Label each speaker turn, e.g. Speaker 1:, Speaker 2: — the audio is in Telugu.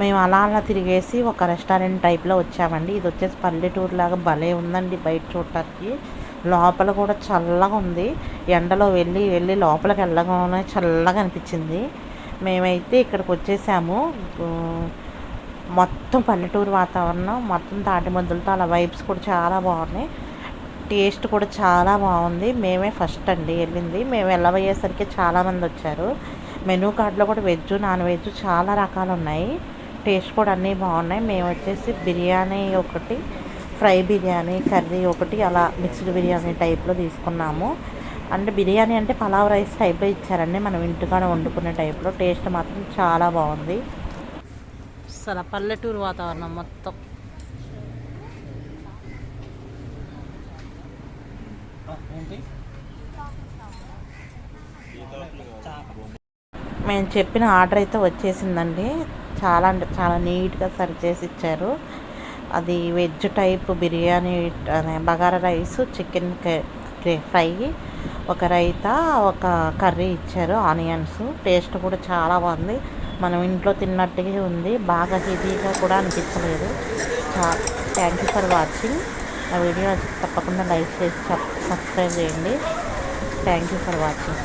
Speaker 1: మేము అలా అలా తిరిగేసి ఒక రెస్టారెంట్ టైప్లో వచ్చామండి. ఇది వచ్చేసి పల్లెటూరు లాగా భలే ఉందండి బయట చూడటానికి. లోపల కూడా చల్లగా ఉంది. ఎండలో వెళ్ళి వెళ్ళి లోపలికి వెళ్ళగానే చల్లగా అనిపించింది. మేమైతే ఇక్కడికి వచ్చేసాము. మొత్తం పల్లెటూరు వాతావరణం మొత్తం తాటి మందులతో అలా వైబ్స్ కూడా చాలా బాగున్నాయి. టేస్ట్ కూడా చాలా బాగుంది. మేమే ఫస్ట్ అండి వెళ్ళింది. మేము వెళ్ళబోయేసరికి చాలామంది వచ్చారు. మెనూ కార్డులో కూడా వెజ్ నాన్ వెజ్ చాలా రకాలు ఉన్నాయి టేస్ట్ కూడా అన్నీ బాగున్నాయి. మేము వచ్చేసి బిర్యానీ ఒకటి ఫ్రై బిర్యానీ కర్రీ ఒకటి అలా మిక్స్డ్ బిర్యానీ టైప్లో తీసుకున్నాము. అంటే బిర్యానీ అంటే పలావ్ రైస్ టైప్లో ఇచ్చారండి. మనం ఇంటికాడ వండుకునే టైప్లో. టేస్ట్ మాత్రం చాలా బాగుంది. అసలు పల్లెటూరు వాతావరణం మొత్తం. మేము చెప్పిన ఆర్డర్ అయితే వచ్చేసిందండి. చాలా అంటే చాలా నీట్గా సర్వ్ చేసి ఇచ్చారు. అది వెజ్ టైప్ బిర్యానీ అనే బగారా రైస్ చికెన్ ఫ్రై ఒక రైతా ఒక కర్రీ ఇచ్చారు. ఆనియన్స్ టేస్ట్ కూడా చాలా బాగుంది. మనం ఇంట్లో తిన్నట్టుగా ఉంది. బాగా హెవీగా కూడా అనిపించలేదు. Thank you for watching. ఆ వీడియో తప్పకుండా లైక్ చేసి సబ్స్క్రైబ్ చేయండి. Thank you for watching.